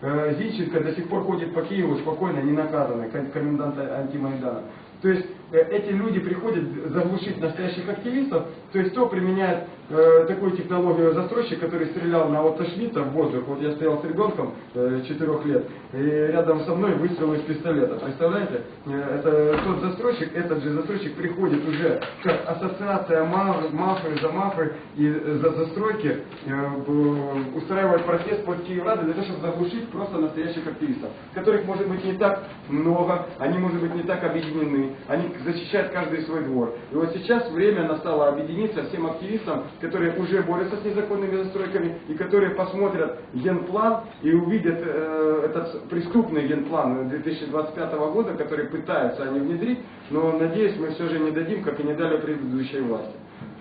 э, Зинченко до сих пор ходит по Киеву спокойно, не наказанный, ком- комендант антимайдана. То есть э, эти люди приходят заглушить настоящих активистов, то есть кто применяет э, такую технологию застройщик, который стрелял на Отто Шмидта в воздух, вот я стоял с ребенком э, 4 лет, и рядом со мной выстрел из пистолета, представляете? Э, Это тот застройщик, этот же застройщик приходит уже как ассоциация мафы, мафы за мафы и э, за застройки, э, устраивает протест под Киевраду для того, чтобы заглушить просто настоящих активистов, которых может быть не так много, они может быть не так объединены, они защищают каждый свой двор. И вот сейчас время настало объединиться всем активистам, которые уже борются с незаконными застройками и которые посмотрят генплан и увидят э, этот преступный генплан 2025 года, который пытаются они внедрить, но надеюсь, мы все же не дадим, как и не дали предыдущей власти.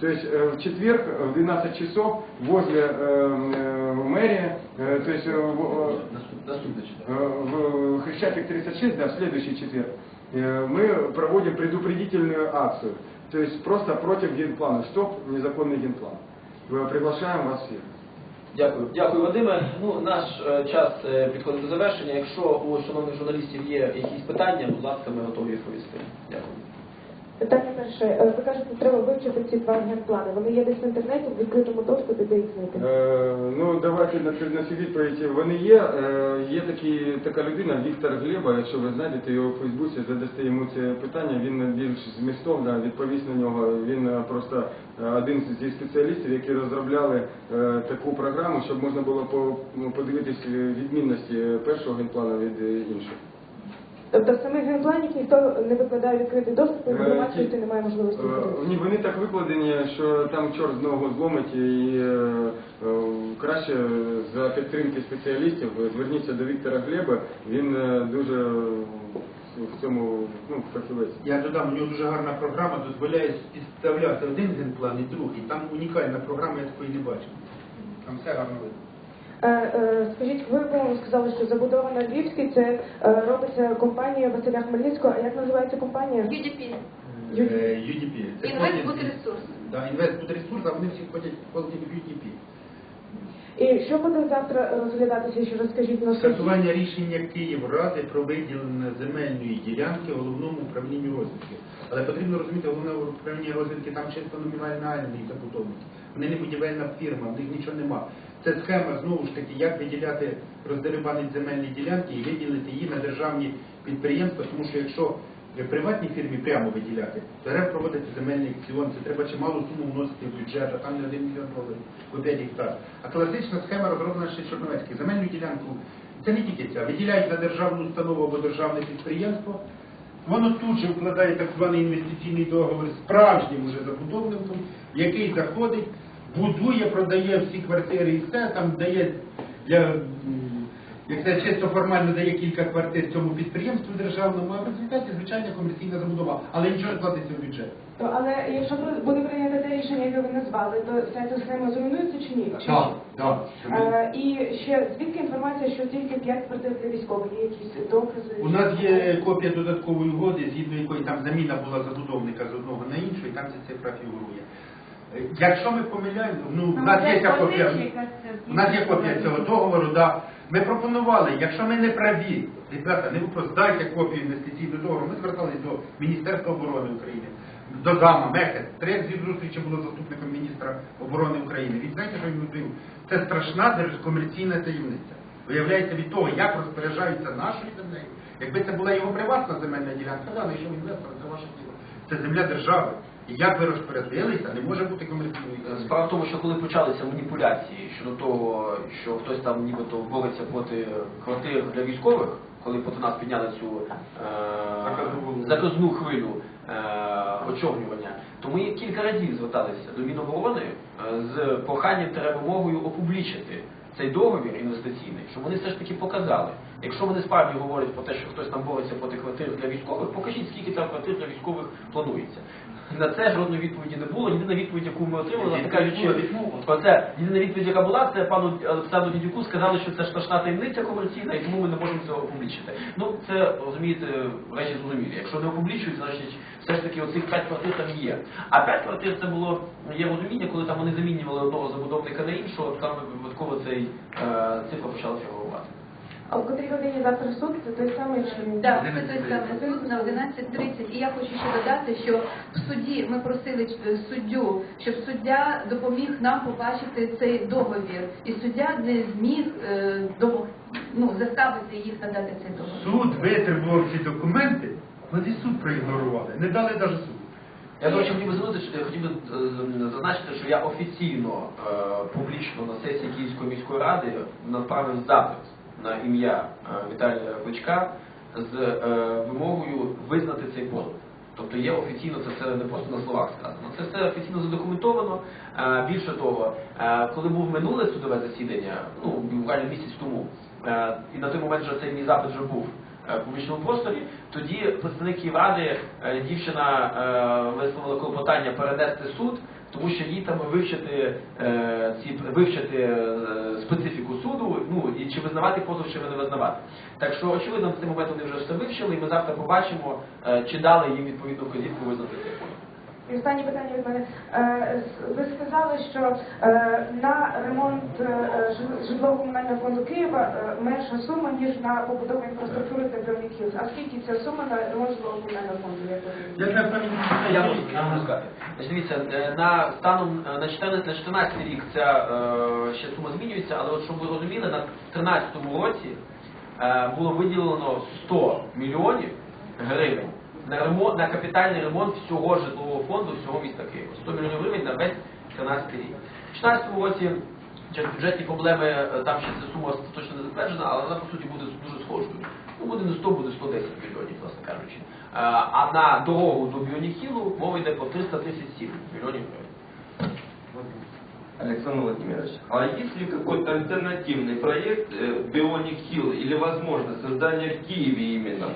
То есть э, в четверг э, в 12 часов возле э, э, мэрии, э, то есть э, в- читання. э, в Хрещатик 36, да, в следующий четверг, э, мы проводим предупредительную акцию. То есть просто против генплана. Стоп, незаконный генплан. Мы Приглашаем вас всех. Дякую, дякую, Вадиме. Ну, наш е, час е, підходить до завершення. Якщо у шановних журналістів є якісь питання, будь ласка, ми готові відповісти. Дякую. Питання перше. Е, Ви кажете, треба вивчити ці два генплани. Вони є десь в інтернеті, в відкритому доступі, де їх знайти. Е, ну, давайте на, на цю відповідь. Вони є. Е, є такі, така людина, Віктор Глеба, якщо ви знайдете його у Фейсбуці, задасте йому це питання, він більш змістовно відповість на нього. Він просто один зі спеціалістів, які розробляли таку програму, щоб можна було ну, подивитись відмінності першого генплану від іншого. Тобто в самих генпланів ніхто не викладає відкритий доступ, і Е, громадськості ті- немає можливості Е. Ні, вони так викладені, що там чорт з ногу зломить і е, е, краще за підтримки спеціалістів зверніться до Віктора Глеба. Він е, дуже в цьому ну, фахівець. Я додам, у нього дуже гарна програма, дозволяє підставляти один генплан і другий. Там унікальна програма, я такої не бачив. Там все гарно видно. Е, е, Скажіть, ви по-моєму сказали, що забудова на Львівській це е, робиться компанія Василя Хмельницького. А як називається компанія? UDP. UDP. Е. Це Інвестбуд холдинг- ресурс. Да, інвестбуд ресурс, а вони всі ходять в UDP. І що буде завтра розглядатися, ще розкажіть на суді? Скасування рішення Київради про виділення земельної ділянки головному управлінню розвідки. Але потрібно розуміти, головне управління розвідки там чисто номінальні забудовники. Вони не будівельна фірма, в них нічого нема. Це схема знову ж таки, як виділяти, роздерибанити земельні ділянки і виділити її на державні підприємства, тому що якщо приватній фірмі прямо виділяти, то треба проводити земельний аукціон, це треба чималу суму вносити в бюджет, а там не 1 мільйон доларів по 5 гектар. А класична схема розроблена ще Чорновецький. Земельну ділянку, це не тільки ця, виділяють на державну установу або державне підприємство, Воно тут же вкладає так званий інвестиційний договір справжнім уже забудовником, який заходить, будує, продає всі квартири і все, там дає для, як це чисто формально дає кілька квартир цьому підприємству державному, а в результаті звичайна комерційна забудова, але нічого не платиться в бюджет. То, але якщо буде прийнято те рішення, яке ви назвали, то вся ця схема зруйнується чи ні? Так, так. Е, і ще звідки інформація, що тільки 5 квартир для військових? Є якісь докази? У нас є копія додаткової угоди, згідно якої там заміна була забудовника з одного на інший, і там ця цифра фігурує. Якщо ми помиляємо, ну в нас є копія. У нас є копія цього договору, да. Ми пропонували, якщо ми не праві, ребята, не вопрос, дайте копію інвестиційного договору. Ми зверталися до Міністерства оборони України, до ГАМА, Мехет. Три зустрічі було заступником міністра оборони України. Він знаєте, що він говорив? Це страшна комерційна таємниця. Виявляється від того, як розпоряджаються нашою землею. Якби це була його приватна земельна ділянка, да, знайшов інвестор, це ваше діло. Це земля держави. І як ви розпорядилися, не може бути комерційної таємниці. Справа в тому, що коли почалися маніпуляції щодо того, що хтось там нібито бореться проти квартир для військових, коли проти нас підняли цю е, заказну хвилю е, очорнювання, то ми кілька разів зверталися до Міноборони е, з проханням та вимогою опублічити цей договір інвестиційний, щоб вони все ж таки показали. Якщо вони справді говорять про те, що хтось там бореться проти квартир для військових, покажіть, скільки там квартир для військових планується. На це жодної відповіді не було. Єдина відповідь, яку ми отримали, власне кажучи, оце єдина відповідь, яка була, це пану Олександру Дідюку сказали, що це страшна таємниця комерційна, і тому ми не можемо цього опублічити. Ну це розумієте, речі зрозумілі. Якщо не опублічують, значить все ж таки оцих п'ять квартир там є. А п'ять квартир це було є розуміння, коли там вони замінювали одного забудовника на іншого, там випадково цей е, цифра почала фігурувати. А в котрій годині завтра суд це той самий чи Так, це той самий суд на 11.30. І я хочу ще додати, що в суді ми просили е, суддю, щоб суддя допоміг нам побачити цей договір. І суддя не зміг е, допо- ну, заставити їх надати цей договір. Суд витребував ці документи, вони суд проігнорували, не дали навіть суду. Я, до речі, хотів би звернути, що я хотів би е, зазначити, що я офіційно е, публічно на сесії Київської міської ради направив запит на ім'я е, Віталія Кличка з е, вимогою визнати цей позов. Тобто є офіційно це все не просто на словах сказано. Це все офіційно задокументовано. Е, Більше того, коли був минуле судове засідання, ну буквально місяць тому, і на той момент вже цей мій запит вже був в публічному просторі, тоді представник е, дівчина висловила клопотання перенести суд, тому що їй там вивчити ці вивчити специфіку суду, і чи визнавати позов, чи не визнавати. Так що очевидно, на цей момент вони вже все вивчили, і ми завтра побачимо, е, чи дали їм відповідну вказівку визнати цей позов. І останнє питання від мене. Е, Ви сказали, що е, на ремонт е, житлово-комунального фонду Києва менша сума, ніж на побудову інфраструктури та Броніків. А скільки ця сума на ремонт житлово-комунального фонду? Я можу, я можу сказати. Значить, дивіться, на станом на 14 на 14 рік ця ще сума змінюється, але от щоб ви розуміли, на 13 році було виділено 100 мільйонів гривень на ремонт на капітальний ремонт всього житлового фонду всього міста Києва. 100 мільйонів гривень на весь 13 рік. У 16 році через бюджетні проблеми е, там ще ця сума точно не затверджена, але вона по суті буде дуже схожою. Ну, буде не 100, буде 110 мільйонів, власне кажучи. Е, А на дорогу до Біоніхілу мова йде про 337 мільйонів гривень. Александр Владимирович, а есть ли какой-то альтернативный проект э, Bionic Hill или возможно создание в Киеве именно?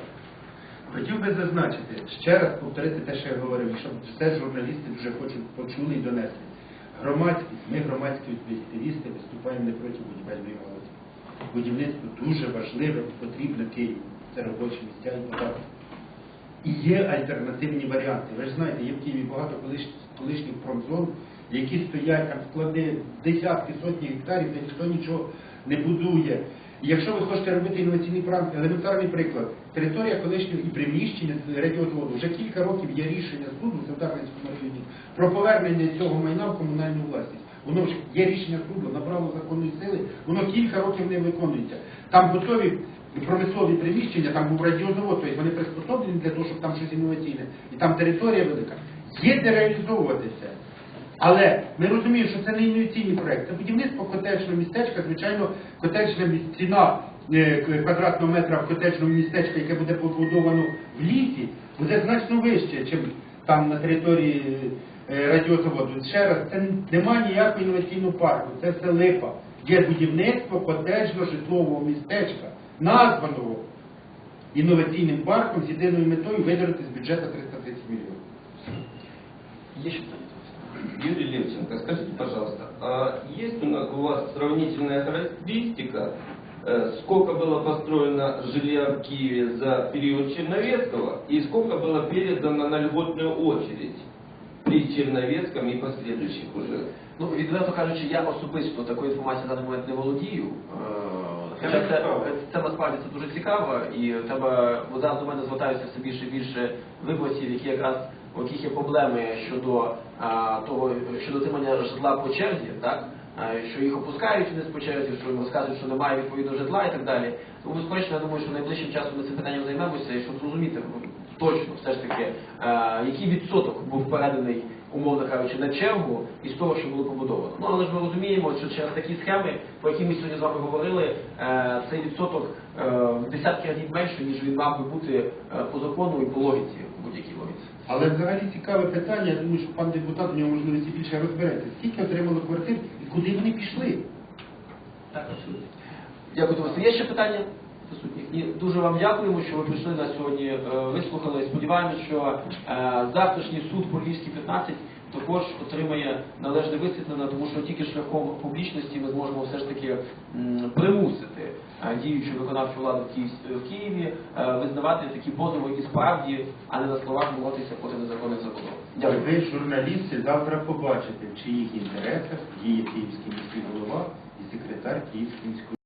Хотів би зазначити, ще раз повторити те, що я говорив, щоб все журналісти вже хочуть почули і донесли. Громадськість, ми громадські активісти виступаємо не проти будівельної галузі. Будівництво дуже важливе і потрібно Києву. Це робочі місця і податки. І є альтернативні варіанти. Ви ж знаєте, є в Києві багато колишніх промзон, які стоять там склади десятки, сотні гектарів, де ніхто нічого не будує. І якщо ви хочете робити інноваційний план, елементарний приклад, територія колишнього і приміщення радіозводу, вже кілька років є рішення суду в Севдарницькому районі про повернення цього майна в комунальну власність. Воно вже є рішення суду, набрало законної сили, воно кілька років не виконується. Там готові промислові приміщення, там був радіозавод, тобто вони приспособлені для того, щоб там щось інноваційне. І там територія велика. Є де реалізовувати це. Але ми розуміємо, що це не інноваційний проект, це будівництво котеджного містечка, звичайно, котеджна ціна е, квадратного метра в котеджному містечку, яке буде побудовано в лісі, буде значно вище, ніж там на території е, радіозаводу. Ще раз, це немає ніякого інноваційного парку, це все липа. Є будівництво котеджно-житлового містечка, названого інноваційним парком з єдиною метою виділити з бюджету 330 мільйонів. Є ще питання? Юрий Левченко, скажите, пожалуйста, а есть у нас у вас сравнительная характеристика, э, сколько было построено жилья в Киеве за период Черновецкого и сколько было передано на льготную очередь при Черновецком и последующих уже? Ну, відверто кажучи, я особисто такої інформації на даний момент не володію. Е, Хоча це, це насправді це дуже цікаво, і тебе вода до мене звертаються все більше і більше виборців, які якраз у яких є проблеми щодо а, того, щодо отримання житла по черзі, так що їх опускають вниз по черзі, що розказують, що немає відповідного житла і так далі. Тому безперечно, я думаю, що найближчим часом ми цим питанням займемося, і щоб зрозуміти точно все ж таки, який відсоток був переданий умовно кажучи, на чергу із того, що було побудовано. Ну але ж ми розуміємо, що через такі схеми, про які ми сьогодні з вами говорили, е, цей відсоток е, в десятки разів менше, ніж він мав би бути е, по закону і по логіці, будь-якій логіці. Але взагалі цікаве питання, я думаю, що пан депутат в нього можливості більше розбереться. Скільки отримали квартир і куди вони пішли? Так, абсолютно. Дякую, товариство. Є ще питання? Ні. Дуже вам дякуємо, що ви прийшли нас сьогодні, е, вислухали. Сподіваємося, що е, завтрашній суд по Львівській 15 також отримає належне висвітлення, тому що тільки шляхом публічності ми зможемо все ж таки примусити е, діючу виконавчу владу в Києві визнавати такі позови і справді, а не на словах боротися проти незаконних забудов. Дякую. Ви, журналісти, завтра побачите, в чиїх інтересах діє Київський міський голова і секретар Київської міської